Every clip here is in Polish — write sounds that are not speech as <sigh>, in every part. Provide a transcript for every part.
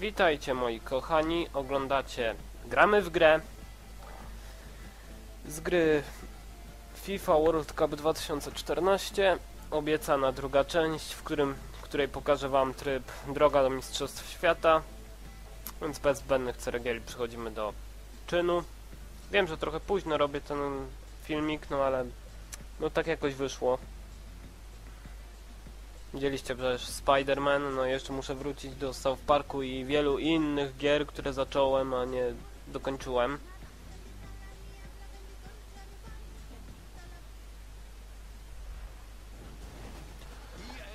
Witajcie moi kochani, oglądacie Gramy w grę. Z gry FIFA World Cup 2014 obiecana druga część, w, którym, w której pokażę wam tryb Droga do Mistrzostw Świata. Więc bez zbędnych ceregieli przechodzimy do czynu. Wiem, że trochę późno robię ten filmik, no ale no tak jakoś wyszło Widzieliście przecież Spider-Man, no jeszcze muszę wrócić do South Parku i wielu innych gier, które zacząłem, a nie dokończyłem.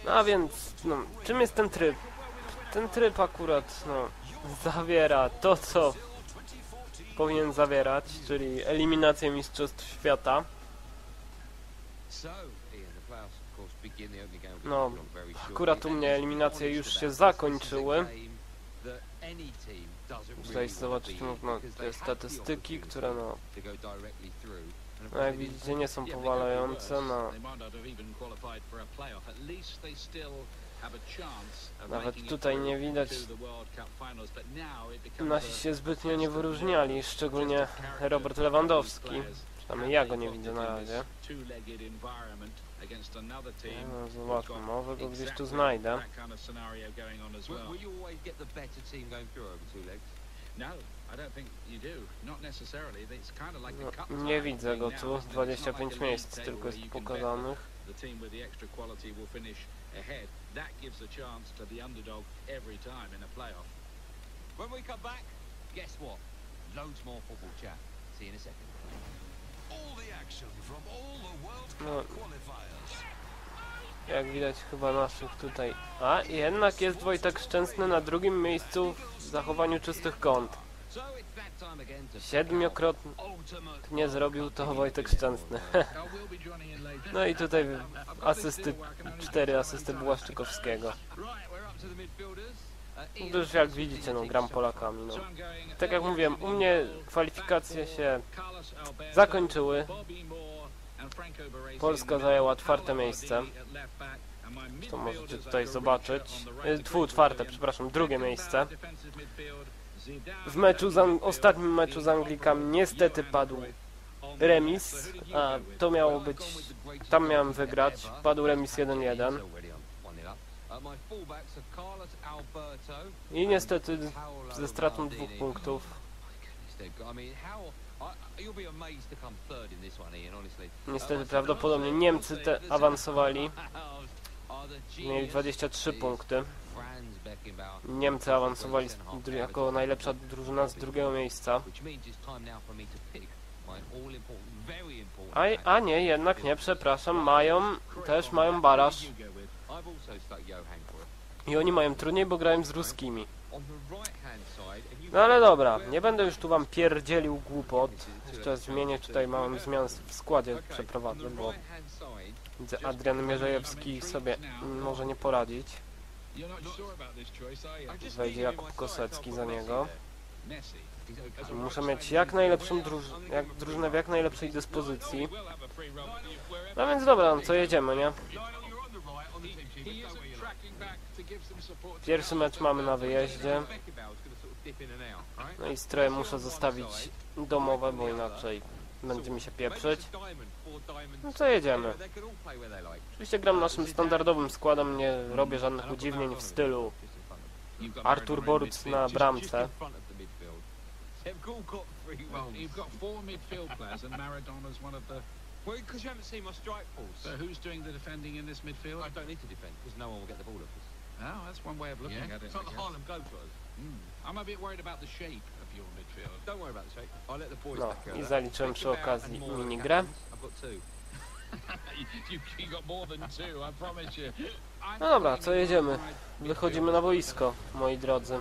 No a więc, no, czym jest ten tryb? Ten tryb akurat, no, zawiera to, co powinien zawierać, czyli eliminację Mistrzostw Świata. No, akurat u mnie eliminacje już się zakończyły. Tutaj zobaczyć można te statystyki, które no, no jak widzicie nie są powalające, no. Nawet tutaj nie widać, nasi się zbytnio nie wyróżniali, szczególnie Robert Lewandowski. Przynajmniej ja go nie widzę na razie. No, zobaczmy, może go gdzieś tu znajdę. No, i don't think you nie widzę go tu, 25 miejsc tylko jest pokazanych. the team with the extra quality will finish ahead. That gives a chance to the underdog every time in a playoff. When we come back, guess what? Loads more football chat. See you in a second. No. Jak widać chyba naszych tutaj... A, jednak jest Wojtek Szczęsny na drugim miejscu w zachowaniu czystych kąt. Siedmiokrotnie zrobił to Wojtek Szczęsny. <laughs> No i tutaj asysty, cztery asysty Błaszczykowskiego. Już jak widzicie, no gram Polakami, no. Tak jak mówiłem, u mnie kwalifikacje się zakończyły. Polska zajęła czwarte miejsce. To możecie tutaj zobaczyć. Y, Tfu, czwarte, przepraszam, drugie miejsce. W meczu z ostatnim meczu z Anglikami niestety padł remis, a to miało być, tam miałem wygrać, padł remis 1-1 already on 1-0 up. My fullbacks are Carlos Alberto. i niestety ze stratą dwóch punktów. Niestety prawdopodobnie Niemcy te awansowali, mieli genius 23 is punkty. Niemcy awansowali jako najlepsza drużyna z drugiego miejsca. A, a nie, jednak nie, przepraszam, mają, też mają baraż. I oni mają trudniej, bo grają z ruskimi. No ale dobra, nie będę już tu wam pierdzielił głupot. Jeszcze zmienię tutaj małą zmianę w składzie przeprowadzę, bo widzę Adrian Mierzejewski sobie może nie poradzić. Wejdzie Jakub Kosecki za niego. Muszę mieć jak najlepszą druż jak drużynę w jak najlepszej dyspozycji. No więc dobra, no co jedziemy, nie? Pierwszy mecz mamy na wyjeździe. No i stroje muszę zostawić domowe, bo inaczej będzie mi się pieprzyć. No co jedziemy? Oczywiście gram naszym standardowym składem, nie robię żadnych udziwnień w stylu Artur Boruc na bramce. Well, because you haven't seen my strike force. So who's doing the defending in this midfield? I don't need to defend because no one will get the ball off us. Oh, that's one way of looking Yeah? at it. It's I not the. Harlem Globetrotters. Hmm. I'm a bit worried about the shape of your midfield. Don't worry about the shape. I'll let the boys No i zaliczyłem przy okazji minigrę. I've got two. <laughs> you, you got more than two, I promise you. No dobra, co jedziemy? Wychodzimy na boisko, moi drodzy.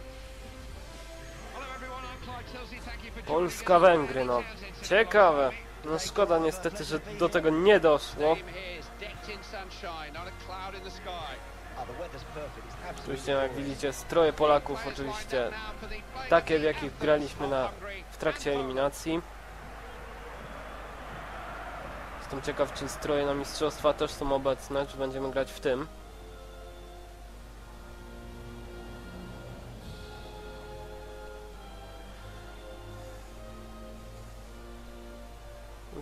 Polska-Węgry, no. Ciekawe. No szkoda niestety, że do tego nie doszło. Oczywiście jak widzicie stroje Polaków oczywiście takie w jakich graliśmy na, w trakcie eliminacji. Jestem ciekaw czy stroje na mistrzostwa też są obecne, czy będziemy grać w tym.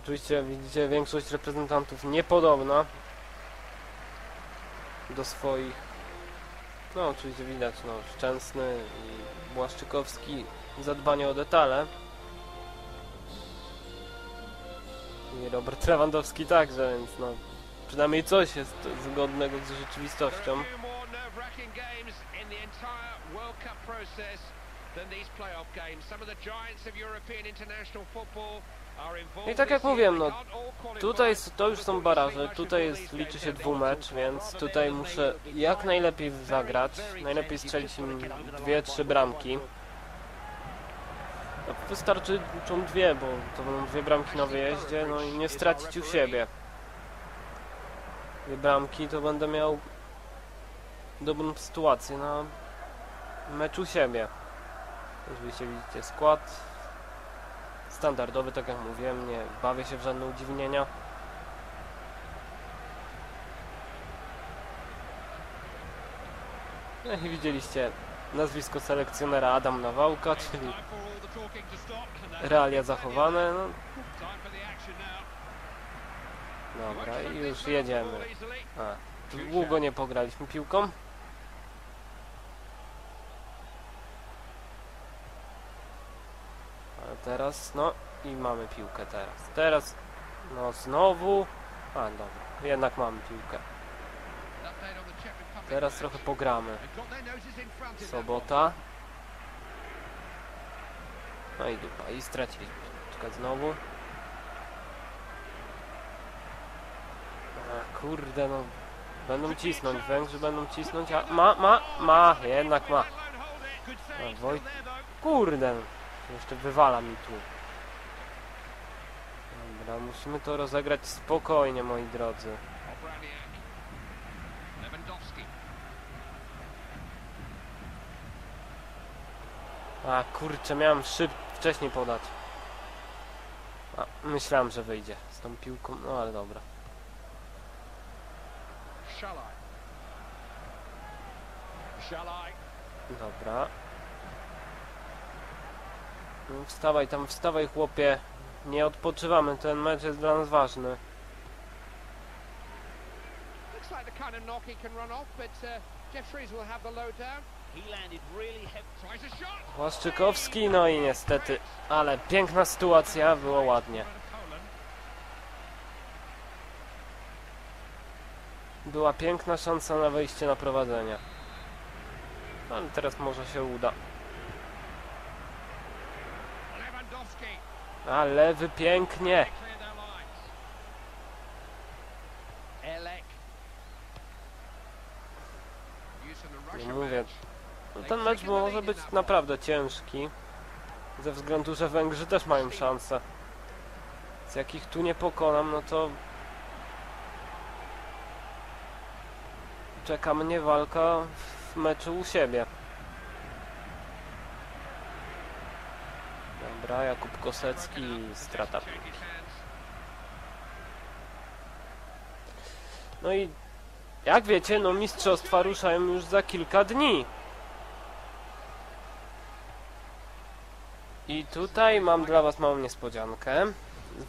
Oczywiście widzicie większość reprezentantów niepodobna do swoich. No oczywiście widać, no Szczęsny i Błaszczykowski zadbanie o detale. I Robert Lewandowski także, więc no przynajmniej coś jest zgodnego z rzeczywistością. Than these playoff games. Some of the giants of European international football. I tak jak mówiłem, no. Tutaj to już są baraże, tutaj jest, liczy się dwumecz, więc tutaj muszę jak najlepiej zagrać, najlepiej strzelić im dwie, trzy bramki. No, wystarczy czą dwie, bo to będą dwie bramki na wyjeździe, no i nie stracić u siebie. Dwie bramki to będę miał dobrą sytuację na mecz u siebie. Oczywiście widzicie skład, standardowy, tak jak mówiłem, nie bawię się w żadne udziwnienia. No i widzieliście nazwisko selekcjonera Adam Nawałka, czyli realia zachowane. No, dobra, i już jedziemy. A, długo nie pograliśmy piłką. Teraz, no i mamy piłkę teraz. Teraz, no znowu. A, dobra, jednak mamy piłkę. Teraz trochę pogramy. Sobota. No i dupa. I stracili piłkę znowu. A, kurde no. Będą cisnąć, Węgrzy będą cisnąć, a ma, ma, ma, jednak ma. A. Kurde. Jeszcze wywala mi tu. Dobra, musimy to rozegrać spokojnie, moi drodzy. A kurczę, miałem szyb wcześniej podać. A, myślałem, że wyjdzie z tą piłką, no ale dobra. Dobra. No, Wstawaj tam, wstawaj chłopie. Nie odpoczywamy, ten mecz jest dla nas ważny. Looks like the kind of knock he can run off, but uh, Jeff Shrews will have the lowdown. He landed really heavy. Tries a shot. Błaszczykowski, no i niestety, ale piękna sytuacja, było ładnie. Była piękna szansa na wejście na prowadzenie. Ale teraz może się uda. Lewandowski. A lewy pięknie. Russian mówię, no ten mecz może być naprawdę ciężki. Ze względu, że Węgrzy też mają szansę. Z jakich tu nie pokonam, no to... Czeka mnie walka w meczu u siebie. Dobra, Jakub Kosecki, strata hands. No i jak wiecie, no mistrzostwa ruszają już za kilka dni. I tutaj mam dla was małą niespodziankę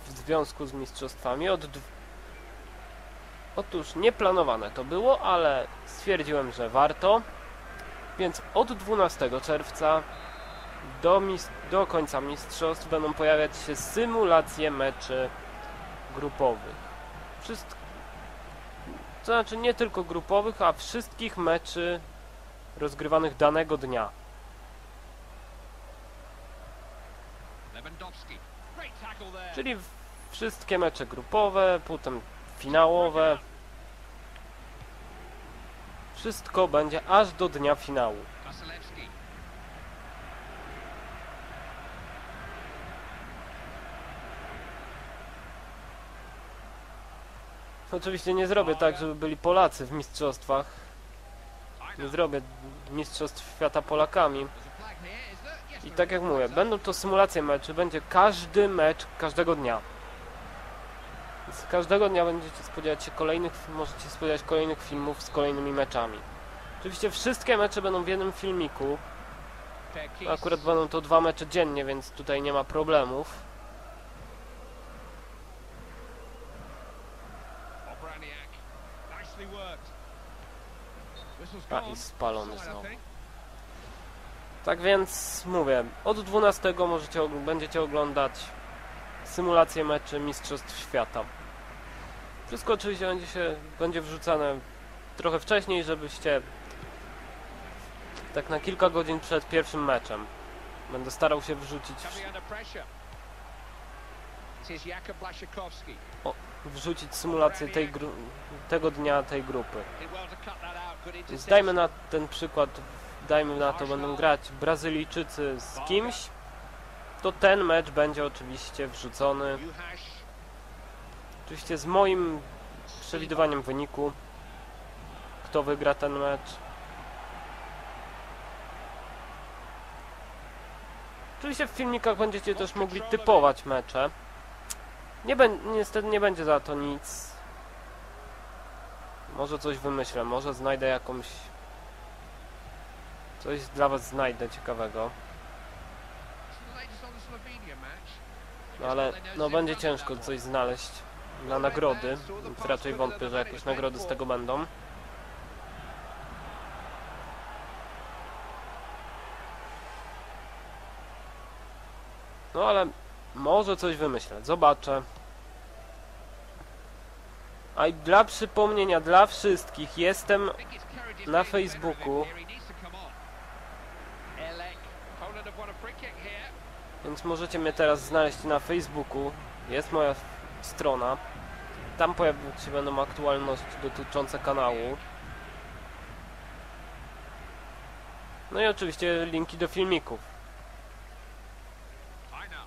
w związku z mistrzostwami. Od. Otóż nieplanowane to było, ale stwierdziłem, że warto. Więc od 12 czerwca do, do końca mistrzostw będą pojawiać się symulacje meczy grupowych. Wszystko to znaczy nie tylko grupowych, a wszystkich meczy rozgrywanych danego dnia. Czyli wszystkie mecze grupowe, potem finałowe. Wszystko będzie aż do dnia finału. Oczywiście nie zrobię tak, żeby byli Polacy w mistrzostwach. Nie zrobię mistrzostw świata Polakami. I tak jak mówię, będą to symulacje meczy, będzie każdy mecz każdego dnia. Z każdego dnia będziecie spodziewać się kolejnych, możecie spodziewać kolejnych filmów z kolejnymi meczami. Oczywiście wszystkie mecze będą w jednym filmiku. Akurat będą to dwa mecze dziennie, więc tutaj nie ma problemów. A i spalony znowu. Tak więc mówię, od 12 możecie, będziecie oglądać symulację meczy Mistrzostw Świata. Wszystko oczywiście będzie, się, będzie wrzucane trochę wcześniej, żebyście tak na kilka godzin przed pierwszym meczem. Będę starał się wrzucić, Blaszczykowski. wrzucić symulację tej tego dnia tej grupy. Dajmy na ten przykład, dajmy na to, będą grać Brazylijczycy z kimś, to ten mecz będzie oczywiście wrzucony, oczywiście z moim przewidywaniem wyniku, kto wygra ten mecz. Oczywiście w filmikach będziecie też mogli typować mecze. Nie niestety nie będzie za to nic. Może coś wymyślę, może znajdę jakąś... Coś dla was znajdę ciekawego. No ale no będzie ciężko coś znaleźć na nagrody, raczej wątpię, że jakieś nagrody z tego będą. No ale może coś wymyślę, zobaczę. A dla przypomnienia, dla wszystkich, jestem Na Facebooku. Więc możecie mnie teraz znaleźć na Facebooku. Jest moja strona. Tam pojawić się będą aktualności dotyczące kanału. No i oczywiście linki do filmików, I know.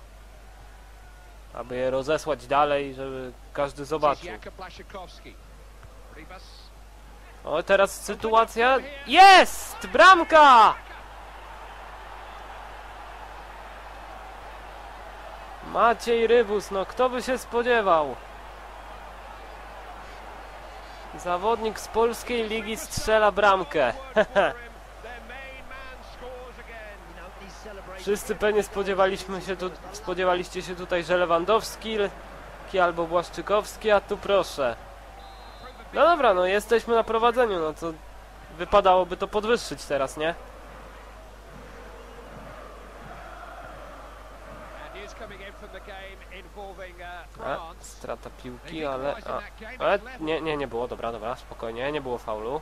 Aby je rozesłać dalej, żeby każdy zobaczył. O, teraz sytuacja... Jest! Bramka! Maciej Rybus, no kto by się spodziewał? Zawodnik z polskiej ligi strzela bramkę. <laughs> Wszyscy pewnie spodziewaliśmy się tu, spodziewaliście się tutaj, że Lewandowski ki albo Błaszczykowski, a tu proszę. No dobra, no jesteśmy na prowadzeniu, no to wypadałoby to podwyższyć teraz, nie? Uh, A, strata piłki, ale... A, nie, nie, nie było, dobra, dobra, spokojnie, nie było faulu.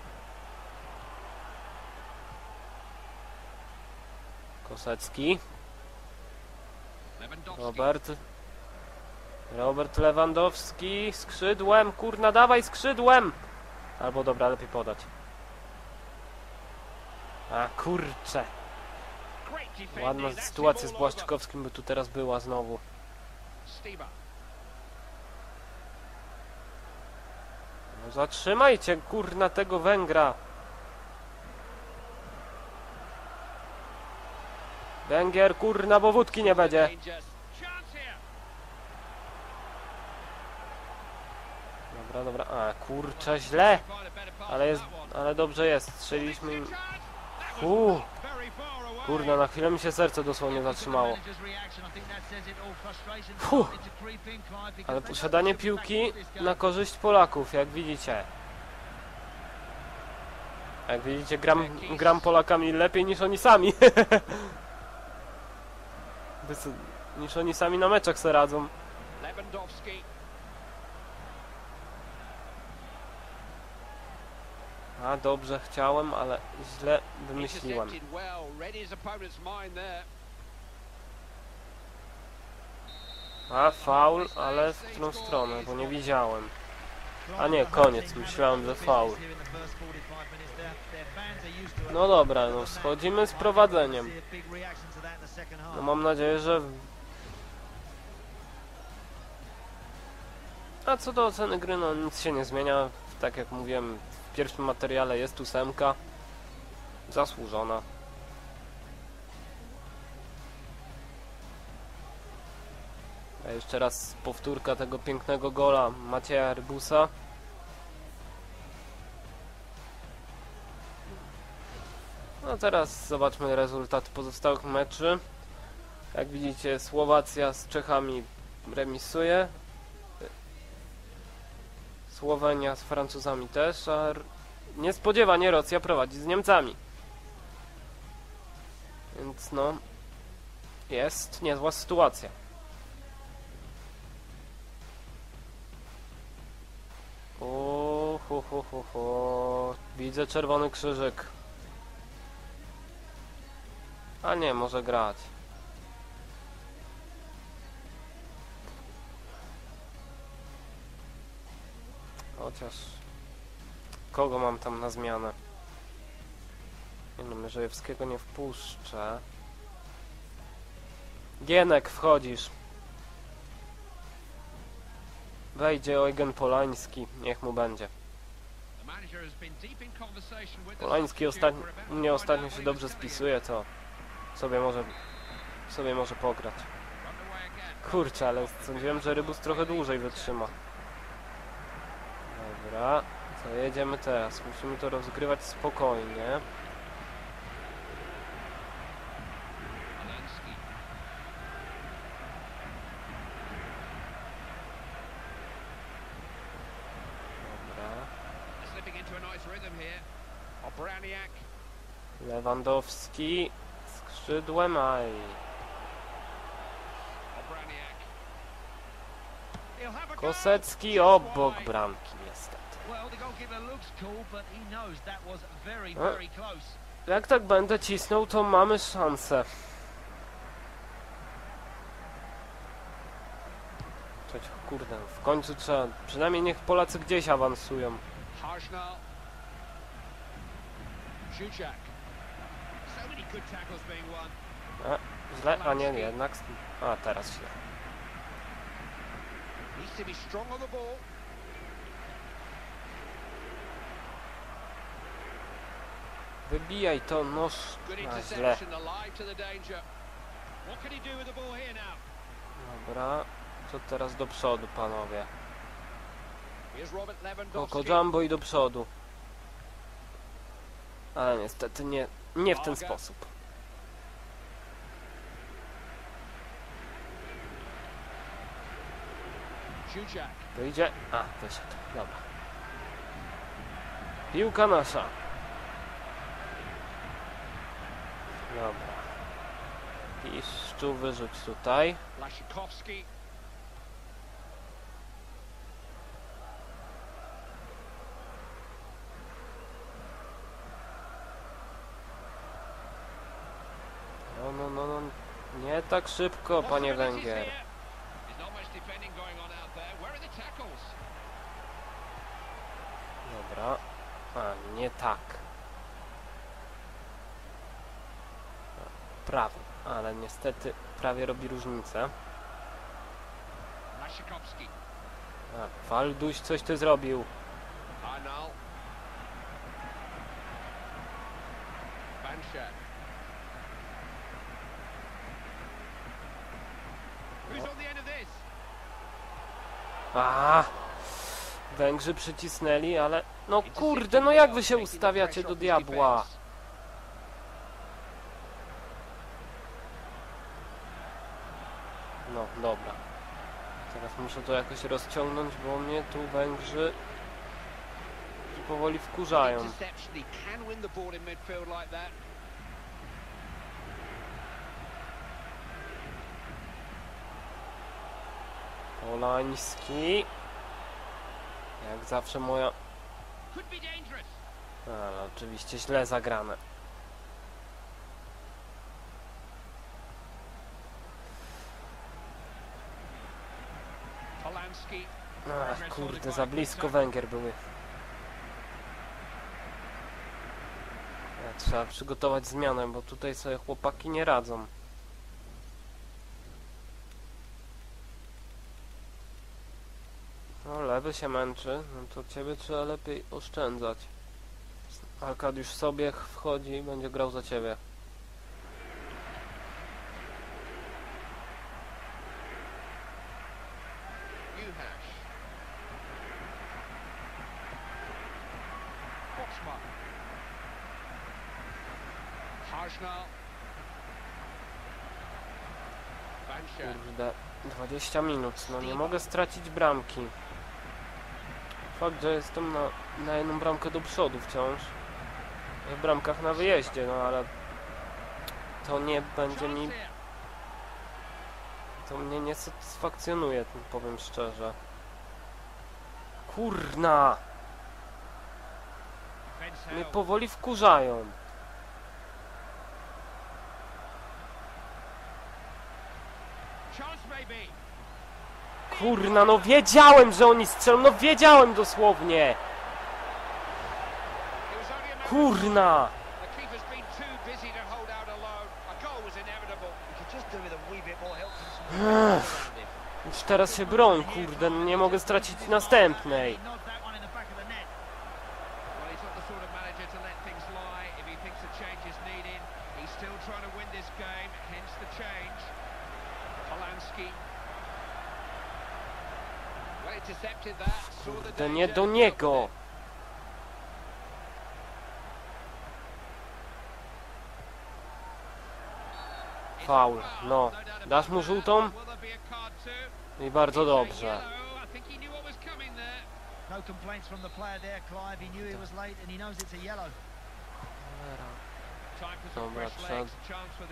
Kosecki. Robert. Robert Lewandowski, skrzydłem, kurna, dawaj skrzydłem! Albo dobra, lepiej podać. A kurcze, ładna sytuacja z Błaszczykowskim by tu teraz była znowu. No zatrzymajcie, kurna, tego Węgra. Węgier, kurna, bo wódki nie będzie. Dobra, dobra, a kurczę, źle. Ale jest, ale dobrze jest, strzeliśmy im... Away. kurna, na chwilę mi się serce dosłownie zatrzymało. Fuh. Ale posiadanie piłki na korzyść Polaków, jak widzicie. Jak widzicie, gram, gram Polakami lepiej niż oni sami. <laughs> Niż oni sami na meczach se radzą. Lewandowski. A dobrze chciałem, ale źle wymyśliłem. A faul, ale w którą stronę, bo nie widziałem. A nie, koniec, myślałem, że faul. No dobra, no schodzimy z prowadzeniem. No mam nadzieję, że... A co do oceny gry, no nic się nie zmienia. Tak jak mówiłem, w pierwszym materiale jest ósemka. Zasłużona. A jeszcze raz powtórka tego pięknego gola Macieja Rybusa. No teraz zobaczmy rezultat pozostałych meczy. Jak widzicie Słowacja z Czechami remisuje. Słowenia z Francuzami też, a niespodziewanie Rosja prowadzi z Niemcami. Więc no, jest niezła sytuacja. O. Widzę czerwony krzyżyk. A nie, może grać. Chociaż... Kogo mam tam na zmianę? Nie no, Mierzejewskiego nie wpuszczę. Gienek, wchodzisz. Wejdzie Eugen Polański, niech mu będzie. Polański about mnie ostatnio się dobrze spisuje, to sobie może sobie może pograć. Kurczę, ale sądziłem, że Rybus trochę dłużej wytrzyma. Dobra, co jedziemy teraz? Musimy to rozgrywać spokojnie. Lewandowski skrzydłem, aj. A. Kosecki obok bramki niestety. Very close. Jak tak będę cisnął, to mamy szansę. Cześć, kurde, w końcu trzeba, przynajmniej niech Polacy gdzieś awansują. Harshnall. Won. Źle, a nie, jednak, a teraz źle. Ball. Wybijaj to, noż, a źle. Dobra, co teraz do przodu, panowie? Koko. Jumbo i do przodu. Ale niestety nie, nie w ten sposób. Szuchak. Wyjdzie? A, wyszedł. Dobra. Piłka nasza. Dobra. Piszczu wyrzuć tutaj. No, no, no, no. Nie tak szybko, panie Węgier. Dobra. A, nie tak. Prawo. Ale niestety prawie robi różnicę. A, Walduś coś ty zrobił. Who's on the end of this? A, Węgrzy przycisnęli, ale... No kurde, no jak wy się ustawiacie do diabła? No, dobra. Teraz muszę to jakoś rozciągnąć, bo mnie tu Węgrzy powoli wkurzają. Interception. He can win the ball in midfield like that. Polański. Jak zawsze moja... Ale oczywiście źle zagrane. Ach, kurde, za blisko Węgier były. Ja, trzeba przygotować zmianę, bo tutaj sobie chłopaki nie radzą. Lewy się męczy, no to ciebie trzeba lepiej oszczędzać. Arkadiusz sobie wchodzi i będzie grał za ciebie. Kurde, 20 minut, no nie mogę stracić bramki. Fakt, że jestem na, na jedną bramkę do przodu wciąż. W bramkach na wyjeździe, no ale to nie będzie mi, to mnie nie satysfakcjonuje, powiem szczerze. Kurna! Mnie powoli wkurzają. Kurna, no wiedziałem, że oni strzelą, no wiedziałem dosłownie! Kurna! Ech. Już teraz się broń, kurde, no nie mogę stracić następnej. Well, he's not the sort of manager to let things lie if he thinks a change is needed. He's still trying to win this game, hence the change. Polanski. Well intercepted that. Saw the Kurde, nie do niego! Faul, no. Dasz mu żółtą? I bardzo dobrze. No Dobra, trzeba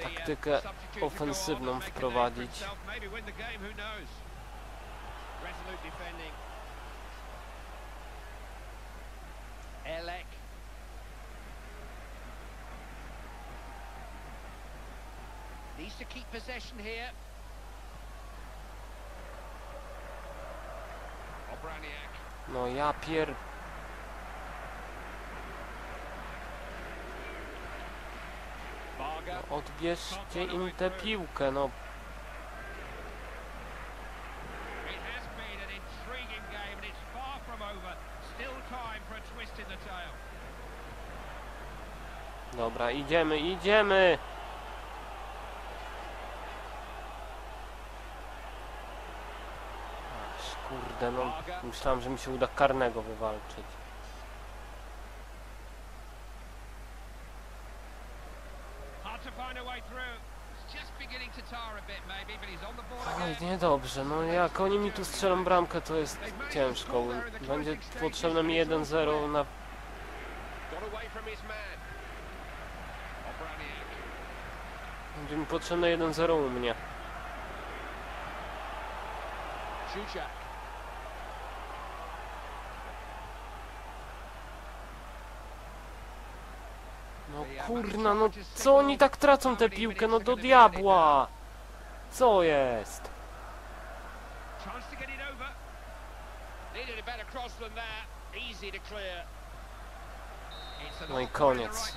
taktykę ofensywną wprowadzić. Elek. Needs to keep possession here. Obraniak. No ja pier... No odbierzcie im tę piłkę, no. It has been an intriguing game and it's far from over. Still time for a twist in the tail. Dobra, idziemy, idziemy! Aż kurde, no. Myślałem, że mi się uda karnego wywalczyć. Oj, niedobrze, no jak oni mi tu strzelą bramkę, to jest ciężko. Będzie potrzebne mi 1-0 na... Got away from his man. Obraniak. Będzie mi potrzebne 1-0 u mnie. No kurna, no co oni tak tracą tę piłkę, no do diabła! Co jest? To get it over. Needed a better cross than that. Easy to clear. No i koniec.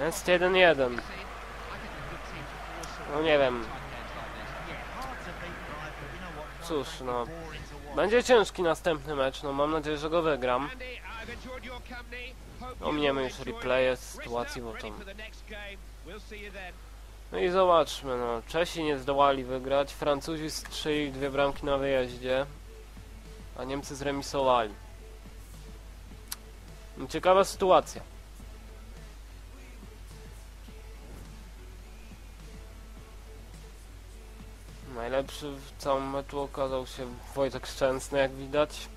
Jest possible. 1-1. I think a good team to force No nie wiem? Cóż, no. będzie ciężki następny mecz, no mam nadzieję, że go wygram. You już replaye sytuacji, bo tam... No i zobaczmy, no. Czesi nie zdołali wygrać, Francuzi strzelili dwie bramki na wyjeździe, a Niemcy zremisowali. No, Ciekawa sytuacja. Najlepszy w całym meczu okazał się Wojtek Szczęsny, jak widać.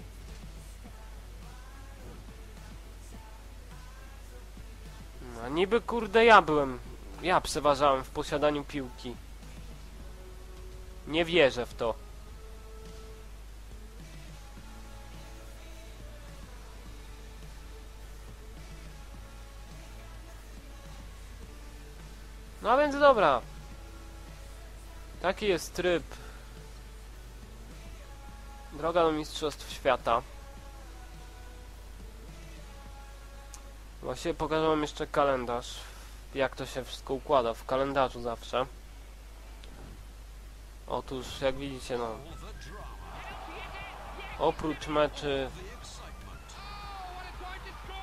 No, a niby kurde ja byłem, ja przeważałem w posiadaniu piłki. Nie wierzę w to. Dobra. Taki jest tryb. Droga do Mistrzostw Świata. Właściwie pokażę wam jeszcze kalendarz. Jak to się wszystko układa w kalendarzu zawsze. Otóż, jak widzicie, no, oprócz meczy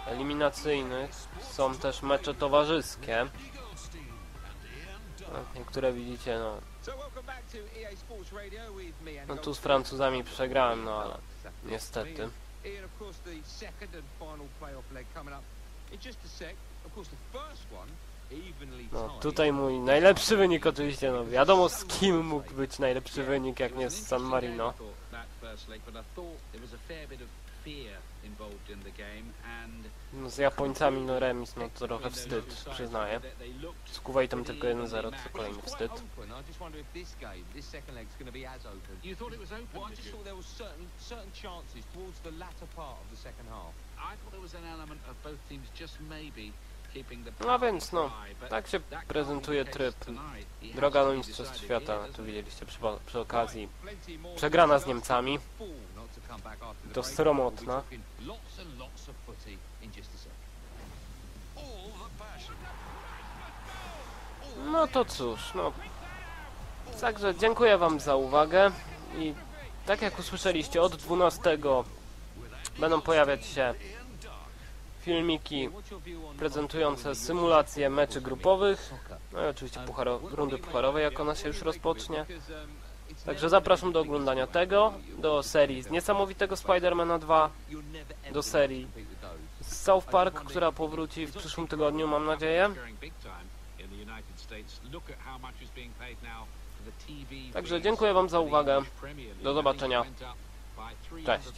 eliminacyjnych są też mecze towarzyskie. Niektóre widzicie, no, and no tu z Francuzami przegrałem, no ale niestety. No tutaj mój najlepszy wynik oczywiście, no wiadomo z kim mógł być najlepszy wynik, jak nie z San Marino. No z Japońcami no remis, no to trochę wstyd, przyznaję. Z Kuwaitem tylko 1-0, to kolejny wstyd. open. I just wonder if this game, this second leg's going to be as open. You thought it was open, Well, I did just you? thought there was certain certain chances towards the latter part of the second half. I thought there was an element of both teams just maybe keeping the No więc no, tak się prezentuje tryb. Droga do Mistrzostw Świata, tu widzieliście przy, przy okazji. Przegrana to z. Niemcami. Fool not to come back after the To break. sromotna. We'll be talking Lots and lots of footy in just a second. All the passion. No to cóż, no. Także dziękuję wam za uwagę i tak jak usłyszeliście, od 12 będą pojawiać się filmiki prezentujące symulacje meczy grupowych, no i oczywiście pucharo, rundy pucharowej, jak ona się już rozpocznie. Także zapraszam do oglądania tego, do serii z niesamowitego Spidermana 2, do serii z South Park, która powróci w przyszłym tygodniu, mam nadzieję. Także dziękuję wam za uwagę. Do zobaczenia. Cześć.